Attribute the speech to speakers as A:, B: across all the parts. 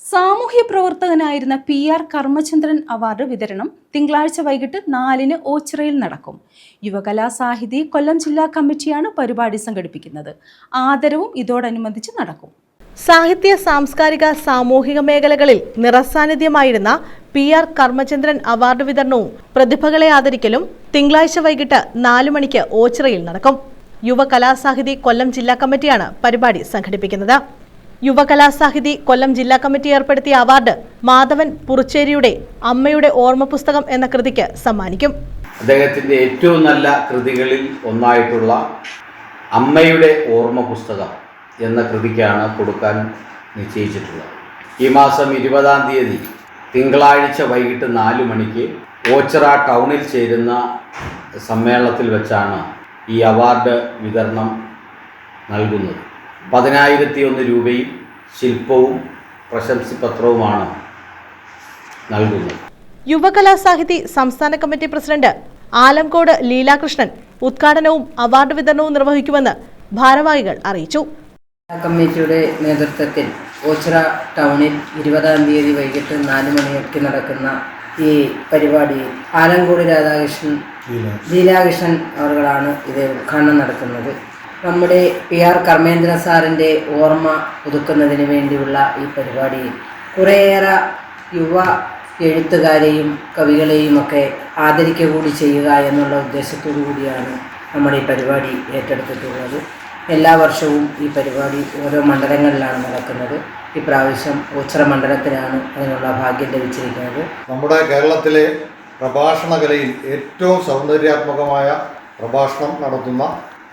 A: സാമൂഹ്യ പ്രവർത്തകനായിരുന്ന P R Karmachandran award വിതരണം തിങ്കളാഴ്ച വൈകിട്ട് നാലിന് ഓച്ചിറയിൽ നടക്കും. യുവകലാ സാഹിതി കൊല്ലം ജില്ലാ കമ്മിറ്റിയാണ് പരിപാടി സംഘടിപ്പിക്കുന്നത്. ആദരവും ഇതോടനുബന്ധിച്ച് നടക്കും.
B: സാഹിത്യ സാംസ്കാരിക സാമൂഹിക മേഖലകളിൽ നിറസാന്നിധ്യമായിരുന്ന പി ആർ കർമ്മചന്ദ്രൻ അവാർഡ് വിതരണവും പ്രതിഭകളെ ആദരിക്കലും തിങ്കളാഴ്ച വൈകിട്ട് നാലു മണിക്ക് ഓച്ചിറയിൽ നടക്കും. യുവകലാസാഹിതി കൊല്ലം ജില്ലാ കമ്മിറ്റിയാണ് പരിപാടി സംഘടിപ്പിക്കുന്നത്. യുവ കലാസാഹിതി കൊല്ലം ജില്ലാ കമ്മിറ്റി ഏർപ്പെടുത്തിയ അവാർഡ് മാധവൻ പുറച്ചേരിയുടെ അമ്മയുടെ ഓർമ്മ പുസ്തകം എന്ന കൃതിക്ക് സമ്മാനിക്കും.
C: അദ്ദേഹത്തിന്റെ ഏറ്റവും നല്ല കൃതികളിൽ ഒന്നായിട്ടുള്ള അമ്മയുടെ ഓർമ്മ പുസ്തകം എന്ന കൃതിക്കാണ് കൊടുക്കാൻ നിശ്ചയിച്ചിട്ടുള്ളത്. ഈ മാസം ഇരുപതാം തീയതി തിങ്കളാഴ്ച വൈകിട്ട് നാല് മണിക്ക് ഓച്ചറ ടൗണിൽ ചേരുന്ന സമ്മേളനത്തിൽ വെച്ചാണ് ഈ അവാർഡ് വിതരണം നൽകുന്നത്. പതിനായിരത്തി ഒന്ന് രൂപയും ശില്പവും പ്രശംസിപത്രവുമാണ് നൽകുന്നത്.
B: യുവകലാസാഹിതി സംസ്ഥാന കമ്മിറ്റി പ്രസിഡന്റ് ആലംകോട് ലീലാകൃഷ്ണൻ ഉദ്ഘാടനവും അവാർഡ് വിതരണവും നിർവഹിക്കുമെന്ന് ഭാരവാഹികൾ അറിയിച്ചു.
D: കമ്മിറ്റിയുടെ നേതൃത്വത്തിൽ ഓച്ചിറ ടൗണിൽ ഇരുപതാം തീയതി വൈകിട്ട് നാല് മണിക്ക് നടക്കുന്ന ഈ പരിപാടിയിൽ ആലങ്കോട് രാധാകൃഷ്ണൻ ലീലാകൃഷ്ണൻ. അവരുകളാണ് ഇത് ഉദ്ഘാടനം നടത്തുന്നത്. നമ്മുടെ പി ആർ കർമ്മേന്ദ്ര സാറിന്റെ ഓർമ്മ പുതുക്കുന്നതിന് വേണ്ടിയുള്ള ഈ പരിപാടിയിൽ കുറേയേറെ യുവ എഴുത്തുകാരെയും കവികളെയും ഒക്കെ ആദരിക്കുക കൂടി ചെയ്യുക എന്നുള്ള ഉദ്ദേശത്തോടു കൂടിയാണ് നമ്മുടെ ഈ പരിപാടി ഏറ്റെടുത്തിട്ടുള്ളത്. എല്ലാ വർഷവും ഈ പരിപാടി ഓരോ മണ്ഡലങ്ങളിലാണ് നടക്കുന്നത്. പ്രാവശ്യം ഉച്ചറ മണ്ഡലത്തിലാണ് അതിനുള്ള ഭാഗ്യം ലഭിച്ചിരിക്കുന്നത്.
E: നമ്മുടെ കേരളത്തിലെ പ്രഭാഷണ കലയിൽ ഏറ്റവും സൗന്ദര്യാത്മകമായ പ്രഭാഷണം നടത്തുന്ന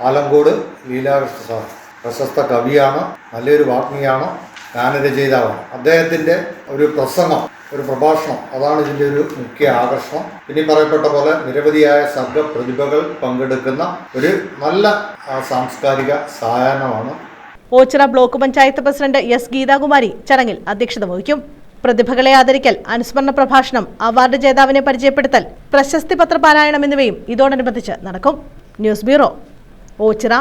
E: ആലങ്കോട് ലീലാകൃഷ്ണ സാർ പ്രശസ്ത കവിയാണ് നല്ലൊരു വാഗ്മിയാണ് ഗാനരചയിതാവാണ്. അദ്ദേഹത്തിന്റെ ഒരു പ്രസംഗം ഒരു പ്രഭാഷണം അതാണ് ഇതിന്റെ ഒരു മുഖ്യ ആകർഷണം. പിന്നെ പറയപ്പെട്ട പോലെ നിരവധിയായ സർഗ പ്രതിഭകൾ പങ്കെടുക്കുന്ന ഒരു നല്ല സാംസ്കാരിക സായാഹ്നമാണ്.
B: Oachira block panchayat president S Geethakumari ചടങ്ങിൽ അധ്യക്ഷത വഹിക്കും. പ്രതിഭകളെ ആദരിക്കൽ അനുസ്മരണ പ്രഭാഷണം അവാർഡ് ജേതാവിനെ പരിചയപ്പെടുത്തൽ പ്രശസ്തി പത്രപാരായണം എന്നിവയും ഇതോടനുബന്ധിച്ച് നടക്കും. News bureau. ഓച്ചിറ